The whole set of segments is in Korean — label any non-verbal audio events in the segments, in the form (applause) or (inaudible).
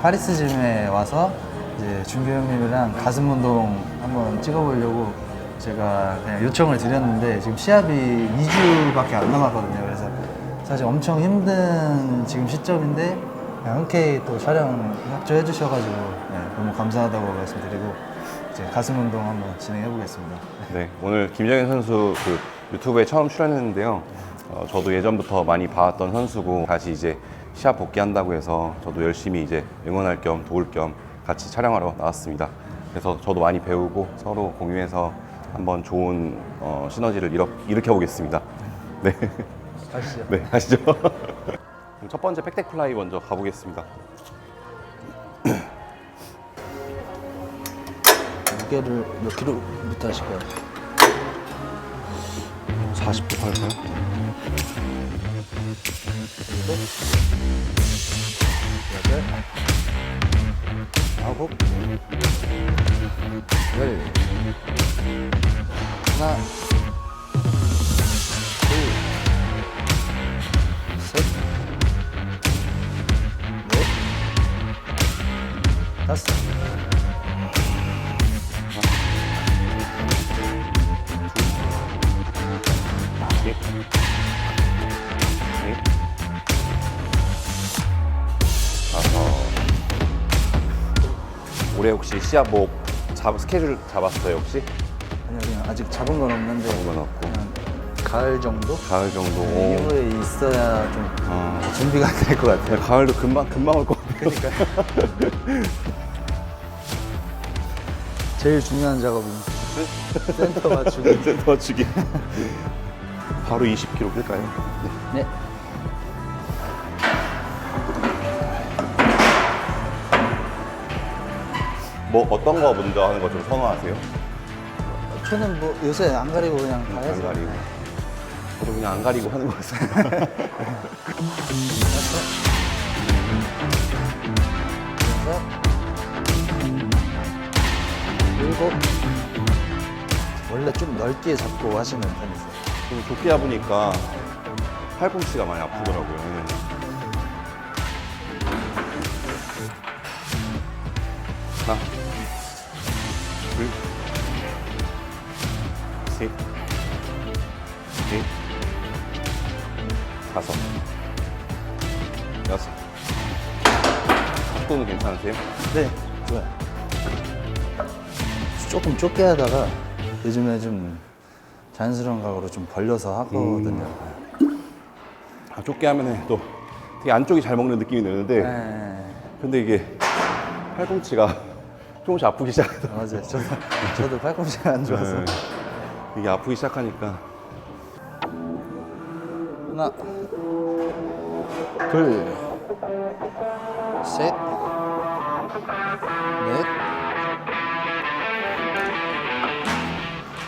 파리스 짐에 와서 이제 준규 형님이랑 가슴 운동 한번 찍어보려고 제가 그냥 요청을 드렸는데 지금 시합이 2주밖에 안 남았거든요. 그래서 사실 엄청 힘든 지금 시점인데 그냥 흔쾌히 또 촬영 협조해 주셔가지고 네, 너무 감사하다고 말씀드리고 이제 가슴 운동 한번 진행해 보겠습니다. 네, 오늘 김정현 선수 그 유튜브에 처음 출연했는데요. 어, 저도 예전부터 많이 봐왔던 선수고 다시 이제 시합 복귀한다고 해서 저도 열심히 이제 응원할 겸 도울 겸 같이 촬영하러 나왔습니다. 그래서 저도 많이 배우고 서로 공유해서 한번 좋은 어, 시너지를 일으, 일으켜 보겠습니다. 네, 가시죠. 네, 하시죠. (laughs) 그럼 첫 번째 백택 플라이 먼저 가보겠습니다. 무게를 몇 킬로부터 하실까요? 40도 할까요? 아홉, 열, 하나, 둘, 셋, 넷, 다섯. 올해 혹시 시합 뭐 잡, 스케줄 잡았어요 혹시? 아니요, 그냥 아직 잡은 건 없는데 잡은 건 없고. 그냥 가을 정도? 가을 정도. 네, 오. 이후에 있어야 좀 어. 준비가 될 것 같아요. 네, 가을도 금방 금방 올 것 같아요. (laughs) 제일 중요한 작업은 센터 맞추기. (laughs) 센터 맞추기. 바로 20kg 뺄까요? 네. 뭐 어떤 거 먼저 하는 거 좀 선호하세요? 저는 뭐 요새 안 가리고 그냥 다 해서. 안 가리고. 저도 그냥 안 가리고 하는 것 같습니다. 여섯, 일곱. 원래 좀 넓게 잡고 하시면 편이세요. 좀 좁게 잡으니까 팔꿈치가 많이 아프더라고요. 넷, 다섯, 여섯. 각도는 괜찮으세요? 네, 좋아요. 조금 좁게 하다가 요즘에 좀 자연스러운 각으로 좀 벌려서 하거든요. 아, 좁게 하면은 또 되게 안쪽이 잘 먹는 느낌이 드는데 네. 근데 이게 팔꿈치가 조금씩 아프기 시작하더라고요. 맞아요. 저도, 저도 팔꿈치가 안 좋아서. 네. 이게 아프기 시작하니까 하나, 둘, 셋,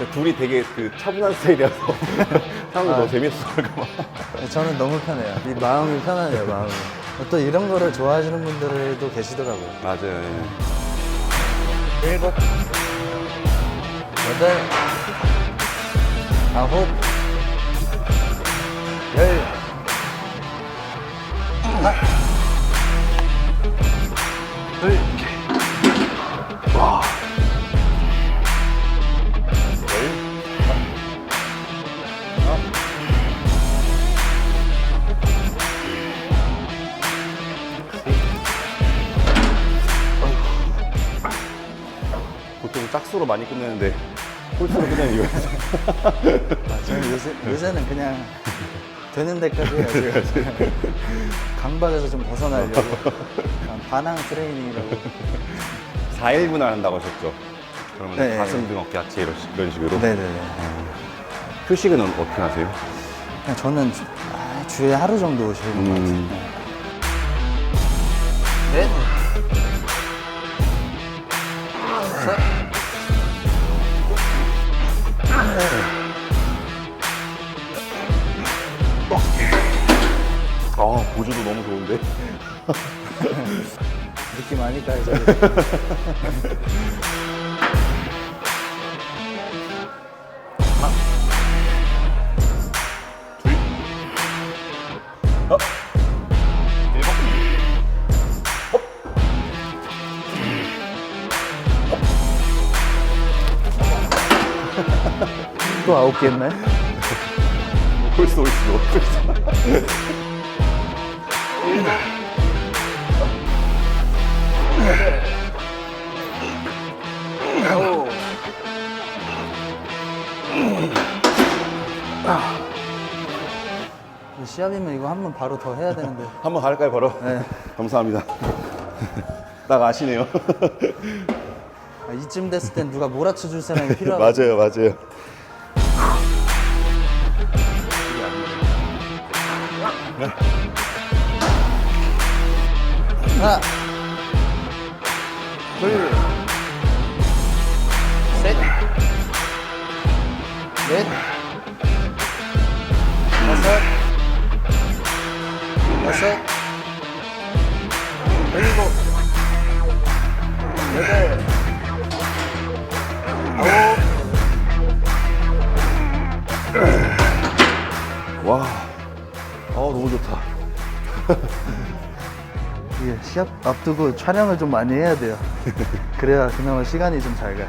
넷, 둘이 되게 그 차분한 스타일이라서 하면 더 재밌을까 봐. 저는 너무 편해요. 이 마음이 편하네요, 마음이. 또 이런 거를 좋아하시는 분들도 계시더라고요. 맞아요. 예. 일곱, 여덟, 아홉, 열, 보통 짝수로 많이 끝내는데 홀수로 끝내는 이유가 있어요. 아, 저는 요새, 요새는 그냥 되는 데까지 해요. 지금. 강박에서 좀 벗어나려고. 약간 반항 트레이닝이라고. (laughs) 4일 분할 한다고 하셨죠? 그러면 네. 가슴, 등, 어깨, 하체 이런, 식- 이런 식으로? 네네네. 휴식은 어떻게 하세요? 그냥 저는 주, 아, 주에 하루 정도 쉬는 것 같아요. 음. 구조도 너무 좋은데. (laughs) 느낌 아닐까 해서. 또 아홉 개 했나요? 홀수 홀수 홀수 시합이면 이거 한 번 바로 더 해야 되는데. (laughs) 한번 갈까요 바로? 네. (laughs) 감사합니다. (laughs) 딱 아시네요. 아, 이쯤 됐을 땐 누가 몰아쳐 줄 사람이 필요하고. 맞아요 맞아요. 하나, 둘, 셋, 넷, 다섯, 여섯, 일곱, 여덟, 와. 아 너무 좋다. (laughs) 이게 시합 앞두고 촬영을 좀 많이 해야 돼요. 그래야 그나마 시간이 좀 잘 가요.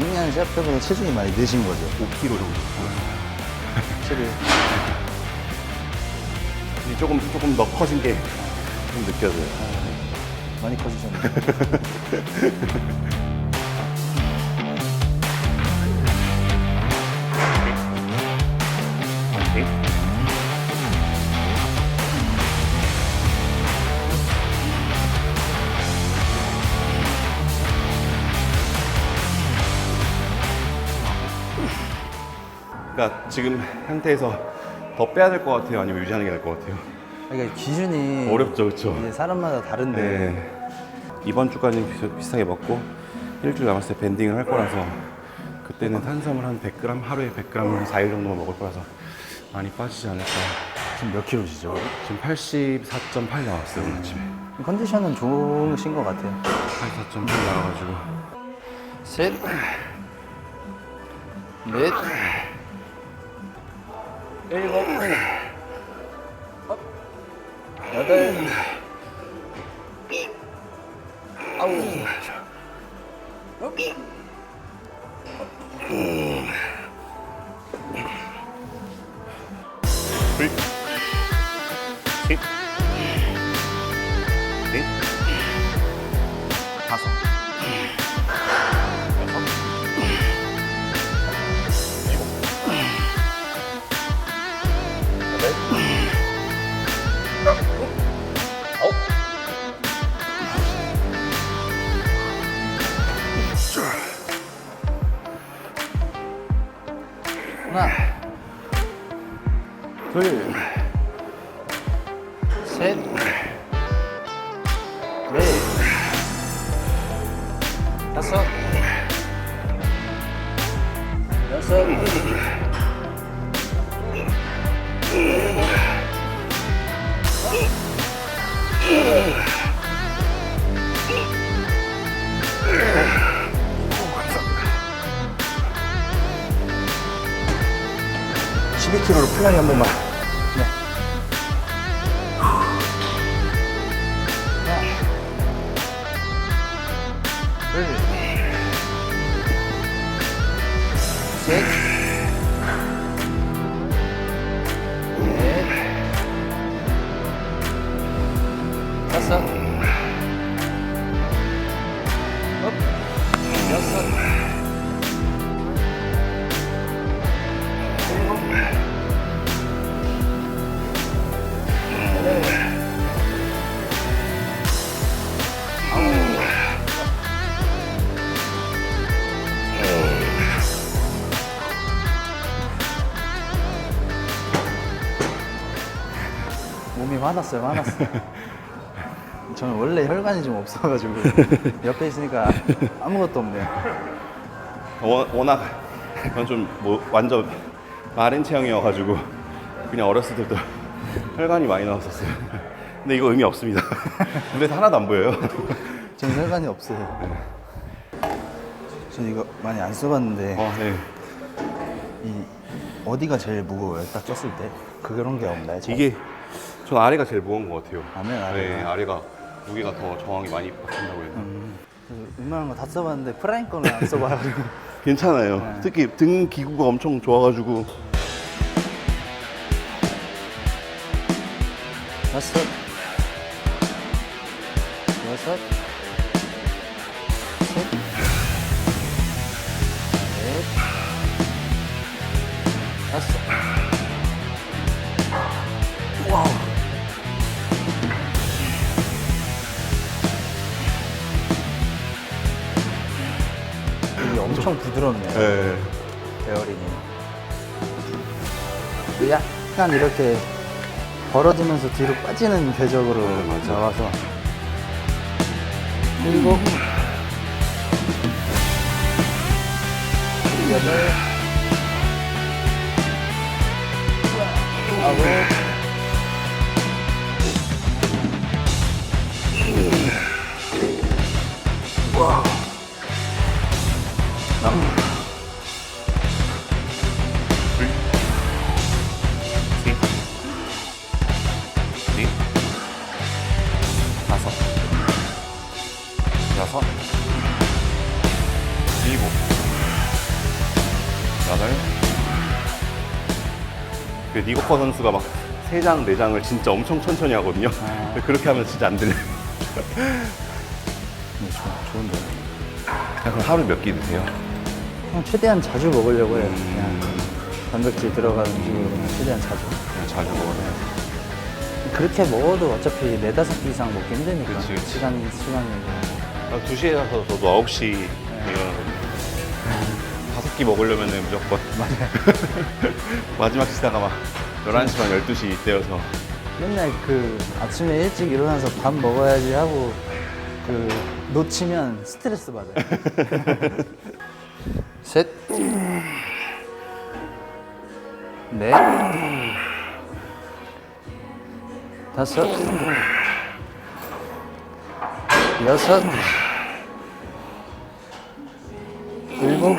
작년 때보다 체중이 많이 느신 거죠. 5kg 정도. 확실히 이 조금 조금 더 커진 게 좀 느껴져요. 많이 커지셨네요. (laughs) 그러니까 지금 상태에서 더 빼야 될 것 같아요, 아니면 유지하는 게 나을 것 같아요. 그러니까 기준이 어렵죠, 그렇죠. 이게 사람마다 다른데 네. 이번 주까지는 비슷- 비슷하게 먹고 일주일 남았을 때 밴딩을 할 거라서 그때는 탄수화물 한 100g 하루에 100g 한 4일 정도만 먹을 거라서 많이 빠지지 않을까. 지금 몇 킬로시죠? 지금 84.8 나왔어요 오늘 아침에. 컨디션은 좋으신 것 같아요. 84.8 나와가지고 셋, 넷, 일곱, 여덟, 아홉, 둘, 하나, 둘, 12kg로 플라이 한 번만. 화났어요, 화났어요. (laughs) 저는 원래 혈관이 좀 없어가지고 (laughs) 옆에 있으니까 아무것도 없네요. 워- 워낙 전좀뭐 완전 마른 체형이어가지고 그냥 어렸을 때부터 혈관이 많이 나왔었어요. 근데 이거 의미 없습니다. (laughs) 눈에서 하나도 안 보여요. 저는 혈관이 없어요. 저 이거 많이 안 써봤는데 어, 네. 이 어디가 제일 무거워요? 딱 쪘을 때 그런 게 없나요? 저? 이게 전 아래가 제일 무거운 것 같아요. 아, 맨 아래가? 네, 아래가 무게가 더 저항이 많이 받친다고 해서 그래서 웬만한 거 다 써봤는데 거는 안 써봐가지고 (laughs) 괜찮아요. 네. 특히 등 기구가 엄청 좋아가지고 다섯 여섯 엄청 부드럽네요. 네. 베어링이. 약간 이렇게 벌어지면서 뒤로 빠지는 궤적으로 나와서. 일곱 여덟 아홉 넷, 다섯, 여섯, 일곱, 여덟. 그 니고커 선수가 막세 장, 네 장을 진짜 엄청 천천히 하거든요. 근데 그렇게 하면 진짜 안 되네. 네, 좋- 좋은데 그럼 하루 몇 끼 드세요? 그냥 최대한 자주 먹으려고 해요 그냥 단백질 들어가는 식으로 그냥 최대한 자주 그냥 자주 먹어요. 그렇게 먹어도 어차피 네다섯 끼 이상 먹기 힘드니까 그치, 그치. 시간 시간이 한 2시에 가서 저도 9시 일어나거든요. 다섯 끼 먹으려면 무조건 (laughs) (laughs) 마지막 시다가 막 11시 반 12시 이때여서 맨날 그 아침에 일찍 일어나서 밥 먹어야지 하고 그 놓치면 스트레스 받아요. (laughs) 셋, 넷, 다섯, 여섯, 일곱,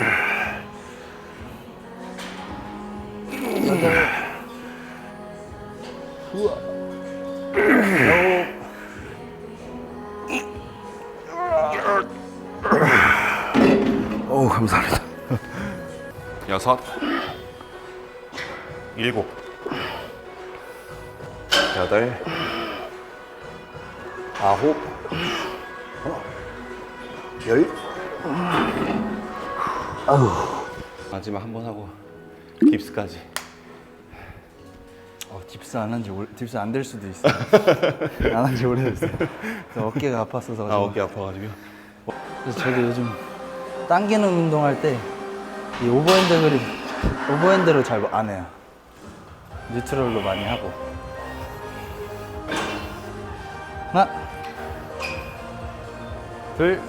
마지막 한 번 하고 딥스까지 어, 딥스 안 한지 딥스 안 될 수도 있어요. (laughs) 안한 지 오래됐어요. 그래서 어깨가 아팠어서. 아 어깨 아파가지고요 그래서 저도 요즘 당기는 운동할 때 이 오버핸드 그립 오버핸드로 잘 안 해요. 뉴트럴로 많이 하고. 하나, 둘,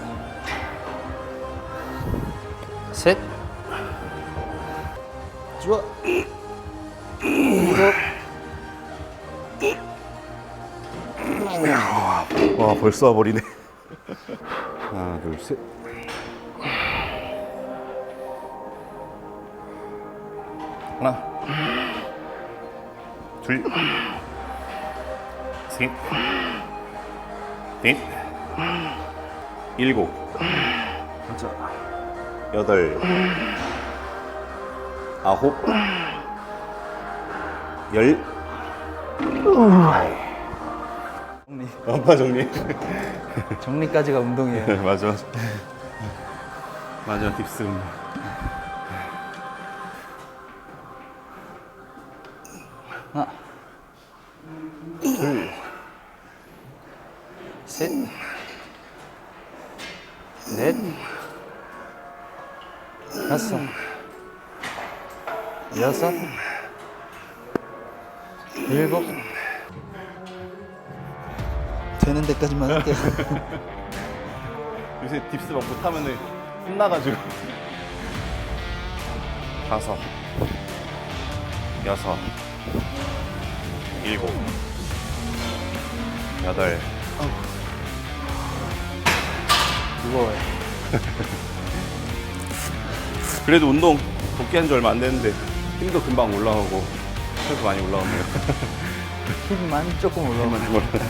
셋, 좋아, 일곱. 와 벌써 와버리네. (laughs) 하나 둘 셋. 하나. 둘 셋 넷. 일곱. 맞아. 여덟 아홉 열. 정리. 엄마 정리. 정리까지가 운동이에요. (laughs) 맞아. 맞아 맞아 딥스 운동 하나, 여섯, 일곱, 되는 데까지만 할게요. 요새 딥스 막 못하면은 혼나가지고 다섯 여섯 일곱 여덟 무거워요. (laughs) 그래도 운동 복귀한 지 얼마 안 됐는데 힘도 금방 올라오고 스트레스 많이 올라오네요. (laughs) 힘만 조금 올라오면 힘만 좀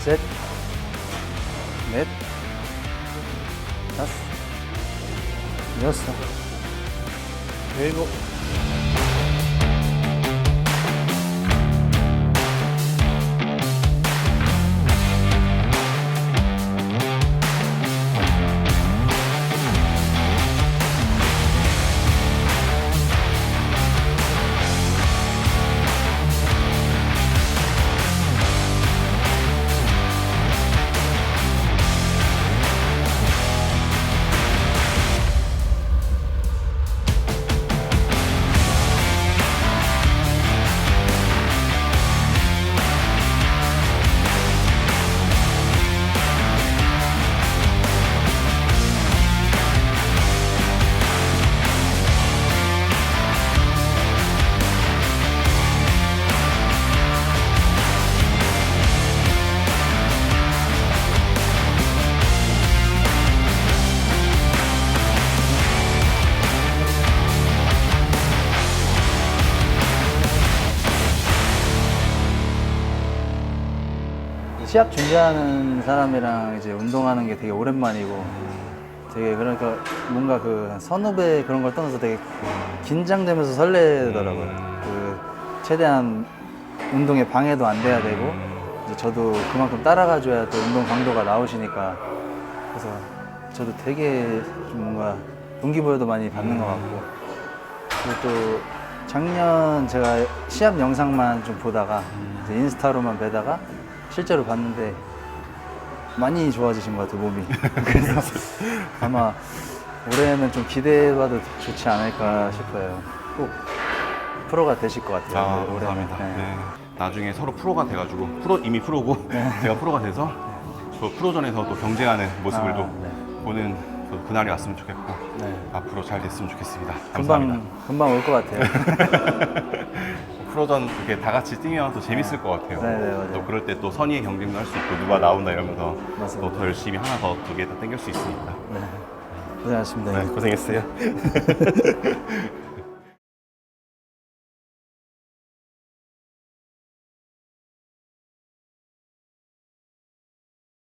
셋, 넷, 다섯, 여섯, 일곱. 시합 준비하는 사람이랑 이제 운동하는 게 되게 오랜만이고 되게 그러니까 뭔가 그 선후배 그런 걸 떠나서 되게 긴장되면서 설레더라고요. 그 최대한 운동에 방해도 안 돼야 되고 이제 저도 그만큼 따라가줘야 또 운동 강도가 나오시니까 그래서 저도 되게 좀 뭔가 동기부여도 많이 받는 것 같고 그리고 또 작년 제가 시합 영상만 좀 보다가 이제 인스타로만 보다가 실제로 봤는데 많이 좋아지신 것 같아요 몸이 (laughs) 그래서 아마 올해는 좀 기대해봐도 좋지 않을까 싶어요 꼭 프로가 되실 것 같아요 아, 올해는. 감사합니다. 네. 네. 나중에 서로 프로가 돼가지고 프로 이미 프로고 (laughs) 제가 프로가 돼서 저 프로전에서 또 경쟁하는 모습을 아, 또 네. 보는 또 그날이 왔으면 좋겠고 네. 앞으로 잘 됐으면 좋겠습니다. 감사합니다. 금방 금방 올 것 같아요 (laughs) 프로전 이렇게 다 같이 뛰면 또 재밌을 것 같아요. 네, 네, 맞아요. 또 그럴 때 또 선의의 경쟁도 할 수 있고 누가 나온다 이러면서 맞습니다. 또 더 열심히 하나 더 두 개 더 땡길 수 있으니까. 네. 고생하셨습니다 네, 고생했어요. (laughs)